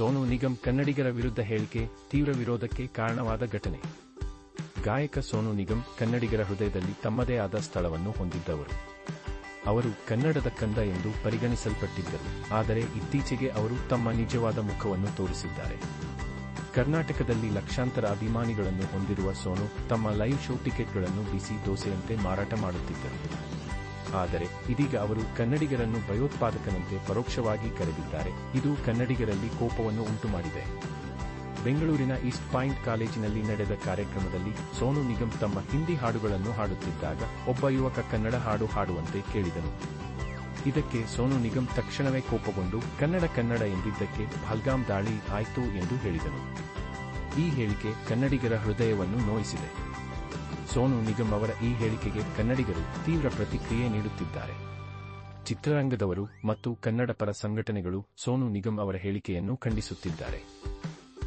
ಸೋನು ನಿಗಮ್ ಕನ್ನಡಿಗರ ವಿರುದ್ಧ ಹೇಳಿಕೆ ತೀವ್ರ ವಿರೋಧಕ್ಕೆ ಕಾರಣವಾದ ಘಟನೆ. ಗಾಯಕ ಸೋನು ನಿಗಮ್ ಕನ್ನಡಿಗರ ಹೃದಯದಲ್ಲಿ ತಮ್ಮದೇ ಆದ ಸ್ಥಳವನ್ನು ಹೊಂದಿದ್ದವರು. ಅವರು ಕನ್ನಡದ ಕಂದ ಎಂದು ಪರಿಗಣಿಸಲ್ಪಟ್ಟಿದ್ದರು. ಆದರೆ ಇತ್ತೀಚೆಗೆ ಅವರು ತಮ್ಮ ನಿಜವಾದ ಮುಖವನ್ನು ತೋರಿಸಿದ್ದಾರೆ. ಕರ್ನಾಟಕದಲ್ಲಿ ಲಕ್ಷಾಂತರ ಅಭಿಮಾನಿಗಳನ್ನು ಹೊಂದಿರುವ ಸೋನು ತಮ್ಮ ಲೈವ್ ಶೋ ಟಿಕೆಟ್ಗಳನ್ನು ಬಿಸಿ ದೋಸೆಯಂತೆ ಮಾರಾಟ ಮಾಡುತ್ತಿದ್ದರು. ಆದರೆ ಇದೀಗ ಅವರು ಕನ್ನಡಿಗರನ್ನು ಭಯೋತ್ಪಾದಕನಂತೆ ಪರೋಕ್ಷವಾಗಿ ಕರೆದಿದ್ದಾರೆ. ಇದು ಕನ್ನಡಿಗರಲ್ಲಿ ಕೋಪವನ್ನು ಉಂಟುಮಾಡಿದೆ. ಬೆಂಗಳೂರಿನ ಈಸ್ಟ್ ಪಾಯಿಂಟ್ ಕಾಲೇಜಿನಲ್ಲಿ ನಡೆದ ಕಾರ್ಯಕ್ರಮದಲ್ಲಿ ಸೋನು ನಿಗಮ್ ತಮ್ಮ ಹಿಂದಿ ಹಾಡುಗಳನ್ನು ಹಾಡುತ್ತಿದ್ದಾಗ ಒಬ್ಬ ಯುವಕ ಕನ್ನಡ ಹಾಡು ಹಾಡುವಂತೆ ಕೇಳಿದನು. ಇದಕ್ಕೆ ಸೋನು ನಿಗಮ್ ತಕ್ಷಣವೇ ಕೋಪಗೊಂಡು, ಕನ್ನಡ ಕನ್ನಡ ಎಂದಿದ್ದಕ್ಕೆ ಪಹಲ್ಗಾಮ್ ದಾಳಿ ಆಯ್ತು ಎಂದು ಹೇಳಿದನು. ಈ ಹೇಳಿಕೆ ಕನ್ನಡಿಗರ ಹೃದಯವನ್ನು ನೋಯಿಸಿದೆ. ಸೋನು ನಿಗಮ್ ಅವರ ಈ ಹೇಳಿಕೆಗೆ ಕನ್ನಡಿಗರು ತೀವ್ರ ಪ್ರತಿಕ್ರಿಯೆ ನೀಡುತ್ತಿದ್ದಾರೆ. ಚಿತ್ರರಂಗದವರು ಮತ್ತು ಕನ್ನಡ ಪರ ಸಂಘಟನೆಗಳು ಸೋನು ನಿಗಮ್ ಅವರ ಹೇಳಿಕೆಯನ್ನು ಖಂಡಿಸುತ್ತಿದ್ದಾರೆ.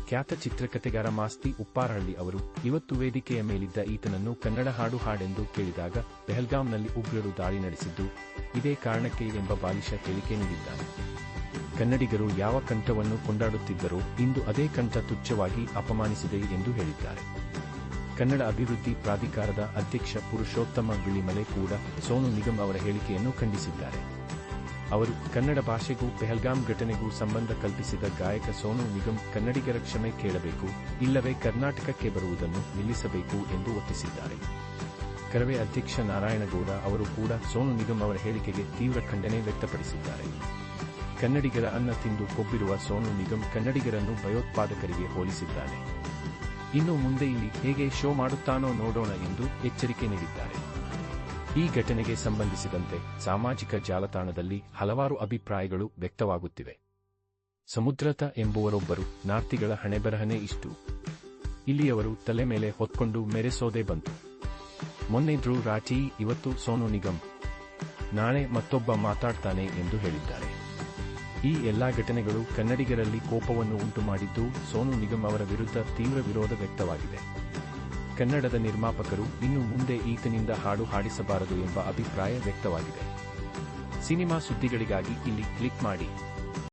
ಖ್ಯಾತ ಚಿತ್ರಕಥೆಗಾರ ಮಾಸ್ತಿ ಉಪ್ಪಾರಹಳ್ಳಿ ಅವರು ಇವತ್ತು ವೇದಿಕೆಯ ಮೇಲಿದ್ದ ಈತನನ್ನು ಕನ್ನಡ ಹಾಡು ಹಾಡೆಂದು ಕೇಳಿದಾಗ ಪೆಹಲ್ಗಾಂನಲ್ಲಿ ಉಗ್ರರು ದಾಳಿ ನಡೆಸಿದ್ದು, ಇದೇ ಕಾರಣಕ್ಕೆ ಎಂಬ ಬಾಲಿಶ ಹೇಳಿಕೆ ನೀಡಿದ್ದಾರೆ ಕನ್ನಡಿಗರು ಯಾವ ಕಂಠವನ್ನು ಕೊಂಡಾಡುತ್ತಿದ್ದರೋ ಇಂದು ಅದೇ ಕಂಠ ತುಚ್ಛವಾಗಿ ಅಪಮಾನಿಸಿದೆ ಎಂದು ಹೇಳಿದ್ದಾರೆ. ಕನ್ನಡ ಅಭಿವೃದ್ಧಿ ಪ್ರಾಧಿಕಾರದ ಅಧ್ಯಕ್ಷ ಪುರುಷೋತ್ತಮ ಬಿಳಿಮಲೆ ಕೂಡ ಸೋನು ನಿಗಮ್ ಅವರ ಹೇಳಿಕೆಯನ್ನು ಖಂಡಿಸಿದ್ದಾರೆ. ಅವರು, ಕನ್ನಡ ಭಾಷೆಗೂ ಪೆಹಲ್ಗಾಮ್ ಘಟನೆಗೂ ಸಂಬಂಧ ಕಲ್ಪಿಸಿದ ಗಾಯಕ ಸೋನು ನಿಗಮ್ ಕನ್ನಡಿಗರ ಕ್ಷಮೆ ಕೇಳಬೇಕು, ಇಲ್ಲವೇ ಕರ್ನಾಟಕಕ್ಕೆ ಬರುವುದನ್ನು ನಿಲ್ಲಿಸಬೇಕು ಎಂದು ಒತ್ತಿಸಿದ್ದಾರೆ ಕರವೇ ಅಧ್ಯಕ್ಷ ನಾರಾಯಣಗೌಡ ಅವರು ಕೂಡ ಸೋನು ನಿಗಮ್ ಅವರ ಹೇಳಿಕೆಗೆ ತೀವ್ರ ಖಂಡನೆ ವ್ಯಕ್ತಪಡಿಸಿದ್ದಾರೆ. ಕನ್ನಡಿಗರ ಅನ್ನ ತಿಂದು ಕೊಬ್ಬಿರುವ ಸೋನು ನಿಗಮ್ ಕನ್ನಡಿಗರನ್ನು ಭಯೋತ್ಪಾದಕರಿಗೆ ಹೋಲಿಸಿದ್ದಾನೆ ಇನ್ನು ಮುಂದೆ ಇಲ್ಲಿ ಹೇಗೆ ಶೋ ಮಾಡುತ್ತಾನೋ ನೋಡೋಣ ಎಂದು ಎಚ್ಚರಿಕೆ ನೀಡಿದ್ದಾರೆ. ಈ ಘಟನೆಗೆ ಸಂಬಂಧಿಸಿದಂತೆ ಸಾಮಾಜಿಕ ಜಾಲತಾಣದಲ್ಲಿ ಹಲವಾರು ಅಭಿಪ್ರಾಯಗಳು ವ್ಯಕ್ತವಾಗುತ್ತಿವೆ. ಸಮುದ್ರತ ಎಂಬುವರೊಬ್ಬರು ನಾರ್ತಿಗಳ ಹಣೆಬರಹನೇ ಇಷ್ಟು. ಇಲ್ಲಿಯವರು ತಲೆ ಮೇಲೆ ಹೊತ್ಕೊಂಡು ಮೆರೆಸೋದೇ ಬಂತು. ಮೊನ್ನೆ ಧ್ರುವ್ ರಾಠಿ, ಇವತ್ತು ಸೋನು ನಿಗಮ್. ನಾಳೆ ಮತ್ತೊಬ್ಬ ಮಾತಾಡ್ತಾನೆ ಎಂದು ಹೇಳಿದ್ದಾರೆ. ಈ ಎಲ್ಲಾ ಘಟನೆಗಳು ಕನ್ನಡಿಗರಲ್ಲಿ ಕೋಪವನ್ನು ಉಂಟುಮಾಡಿದ್ದು ಸೋನು ನಿಗಮ್ ಅವರ ವಿರುದ್ಧ ತೀವ್ರ ವಿರೋಧ ವ್ಯಕ್ತವಾಗಿದೆ. ಕನ್ನಡದ ನಿರ್ಮಾಪಕರು ಇನ್ನು ಮುಂದೆ ಈತನಿಂದ ಹಾಡು ಹಾಡಿಸಬಾರದು ಎಂಬ ಅಭಿಪ್ರಾಯ ವ್ಯಕ್ತವಾಗಿದೆ. ಸಿನಿಮಾ ಸುದ್ದಿಗಳಿಗಾಗಿ ಇಲ್ಲಿ ಕ್ಲಿಕ್ ಮಾಡಿ.